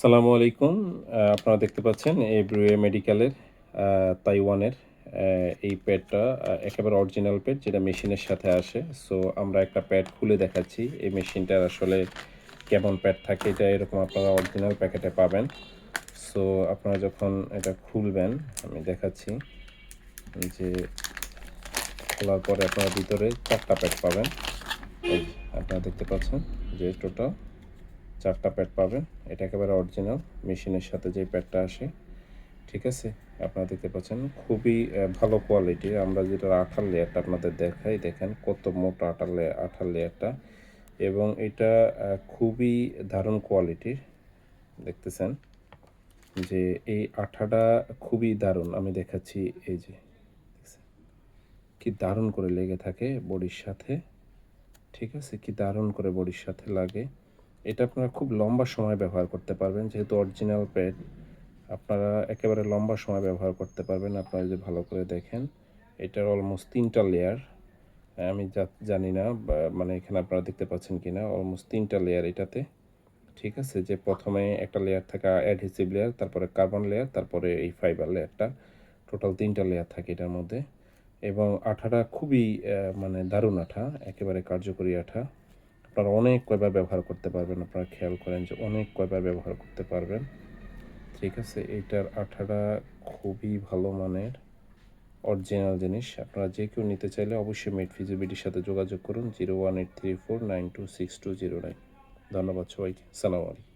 সালামু আলাইকুম। আপনারা দেখতে পাচ্ছেন এই ব্রুয়ে মেডিকেলের তাইওয়ানের এই প্যাডটা একেবারে অরিজিনাল প্যাড যেটা মেশিনের সাথে আসে। সো আমরা একটা প্যাড খুলে দেখাচ্ছি। এই মেশিনটার আসলে কেমন প্যাড থাকে এটা এরকম আপনারা অরিজিনাল প্যাকেটে পাবেন। সো আপনারা যখন এটা খুলবেন, আমি দেখাচ্ছি যে খোলার পরে আপনারা ভিতরে চারটা প্যাড পাবেন। আপনারা দেখতে পাচ্ছেন যে টোটাল চারটা প্যাড পাবেন। এটা একেবারে অরিজিনাল মেশিনের সাথে যে প্যাডটা আসে। ঠিক আছে? আপনারা দেখতে পাচ্ছেন, খুবই ভালো কোয়ালিটির আমরা যেটা আঠার লেয়ারটা আপনাদের দেখাই, দেখেন কত মোটা আঠার লেয়ার আঠার লেয়ারটা এবং এটা খুবই দারুণ কোয়ালিটির দেখতেছেন যে এই আঠাটা খুবই দারুণ। আমি দেখাচ্ছি এই যে কি দারুণ করে লেগে থাকে বডির সাথে। ঠিক আছে? কি দারুণ করে বডির সাথে লাগে। এটা আপনারা খুব লম্বা সময় ব্যবহার করতে পারবেন। যেহেতু অরিজিনাল প্যাড আপনারা একেবারে লম্বা সময় ব্যবহার করতে পারবেন। আপনারা যদি ভালো করে দেখেন, এটার অলমোস্ট তিনটা লেয়ার আমি জানি না মানে এখানে আপনারা দেখতে পাচ্ছেন কি না অলমোস্ট তিনটা লেয়ার এটাতে। ঠিক আছে? যে প্রথমে একটা লেয়ার থাকে অ্যাডহেসিভ লেয়ার তারপরে কার্বন লেয়ার তারপরে এই ফাইবার লেয়ারটা টোটাল তিনটা লেয়ার থাকে এটার মধ্যে। এবং আঠাটা খুবই মানে দারুণ আঠা, একেবারে কার্যকরী আঠা। আপনারা অনেক কয়বার ব্যবহার করতে পারবেন। আপনারা খেয়াল করেন যে অনেক কয়বার ব্যবহার করতে পারবেন। ঠিক আছে এটার আঠাটা খুবই ভালো মানের অরিজিনাল জিনিস। আপনারা যে কেউ নিতে চাইলে অবশ্যই মেড ফিজিবিলিটির সাথে যোগাযোগ করুন zero one eight three four nine two six two zero nine ধন্যবাদ সবাইকে। সালাম আলাইকুম।